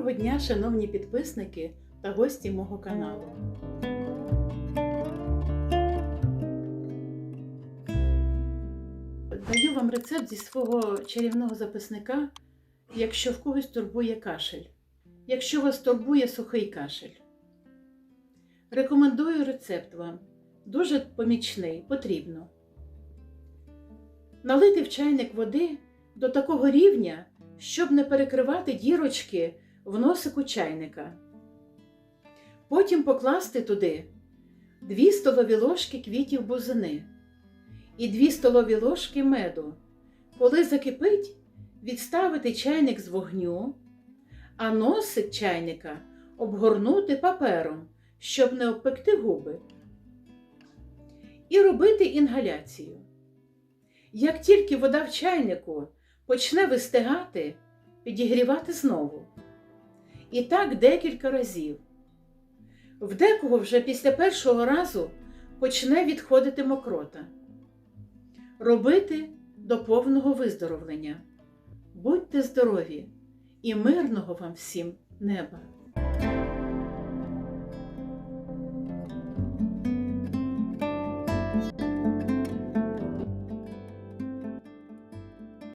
Доброго дня, шановні підписники та гості мого каналу. Даю вам рецепт зі свого чарівного записника, якщо в когось турбує кашель. Якщо вас турбує сухий кашель. Рекомендую рецепт вам. Дуже помічний, потрібно. Налити в чайник води до такого рівня, щоб не перекривати дірочки в носику чайника. Потім покласти туди 2 столові ложки квітів бузини і 2 столові ложки меду. Коли закипить, відставити чайник з вогню, а носик чайника обгорнути папером, щоб не обпекти губи. І робити інгаляцію. Як тільки вода в чайнику почне вистигати, підігрівати знову. І так декілька разів. В декого вже після першого разу почне відходити мокрота. Робити до повного виздоровлення. Будьте здорові і мирного вам всім неба!